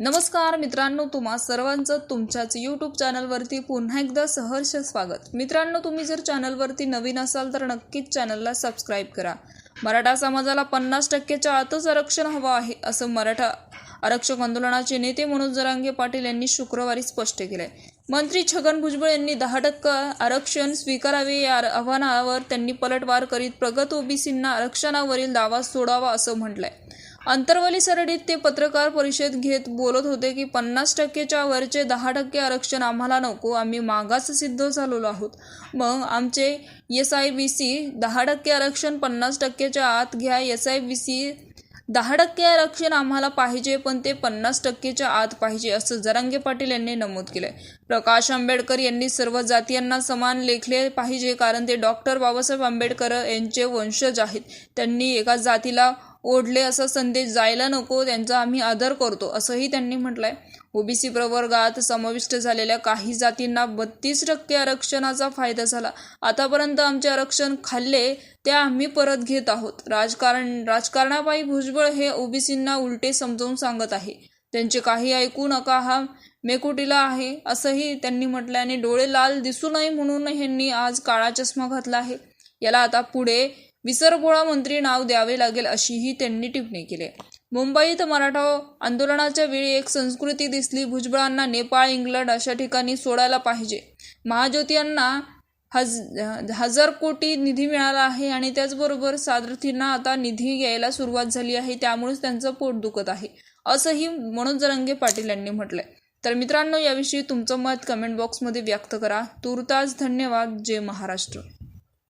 नमस्कार मित्रांनो तुम्हा सर्वांचं तुमच्याच यूट्यूब चॅनलवरती पुन्हा एकदा सहर्ष स्वागत. मित्रांनो तुम्ही जर चॅनलवरती नवीन असाल तर नक्कीच चॅनलला सबस्क्राईब करा. मराठा समाजाला पन्नास टक्केच्या आतच आरक्षण हवं आहे असं मराठा आरक्षक आंदोलनाचे नेते मनोज जरांगे पाटील यांनी शुक्रवारी स्पष्ट केलंय. मंत्री छगन भुजबळ यांनी दहा टक्के आरक्षण स्वीकारावे या आव्हानावर त्यांनी पलटवार करीत प्रगत ओबीसींना आरक्षणावरील दावा सोडावा असं म्हटलंय. अंतरवली सरडीत ते पत्रकार परिषद घेत बोलत होते की पन्नास टक्केच्या वरचे दहा टक्के आरक्षण आम्हाला नको आम्ही मागास सिद्ध झालेलो आहोत. मग आमचे एस आय बी सी दहा टक्के आरक्षण पन्नास टक्केच्या आत घ्या एस आय बी सी दहा टक्के आरक्षण आम्हाला पाहिजे पण ते पन्नास टक्केच्या आत पाहिजे असं जरांगे पाटील यांनी नमूद केलंय. प्रकाश आंबेडकर यांनी सर्व जातीयांना समान लेखले पाहिजे कारण ते डॉक्टर बाबासाहेब आंबेडकर यांचे वंशज आहेत. त्यांनी एका जातीला ओढले असा संदेश जायला नको त्यांचा आम्ही आदर करतो असंही त्यांनी म्हटलंय. ओबीसी प्रवर्गात समाविष्ट झालेल्या काही जातींना बत्तीस टक्के आरक्षणाचा फायदा झाला. आतापर्यंत आमचे आरक्षण खाल्ले ते आम्ही परत घेत आहोत. राजकारण राजकारणापायी भुजबळ हे ओबीसींना उलटे समजावून सांगत आहे. त्यांचे काही ऐकू नका हा मेकुटीला आहे असंही त्यांनी म्हटलं आणि डोळे लाल दिसू नये म्हणून ह्यांनी आज काळा चष्मा घातला आहे. याला आता पुढे विसरगोळा मंत्री नाव द्यावे लागेल अशीही त्यांनी टिप्पणी केली. मुंबईत मराठा आंदोलनाच्या वेळी एक संस्कृती दिसली भुजबळांना नेपाळ इंग्लंड अशा ठिकाणी सोडायला पाहिजे. महाज्योती यांना हज हजार कोटी निधी मिळाला आहे आणि त्याचबरोबर सारथींना आता निधी यायला सुरुवात झाली आहे त्यामुळेच त्यांचं पोट दुखत आहे असंही मनोज जरंगे पाटील यांनी म्हटलंय. तर मित्रांनो याविषयी तुमचं मत कमेंट बॉक्समध्ये व्यक्त करा. तुर्तास धन्यवाद. जय महाराष्ट्र.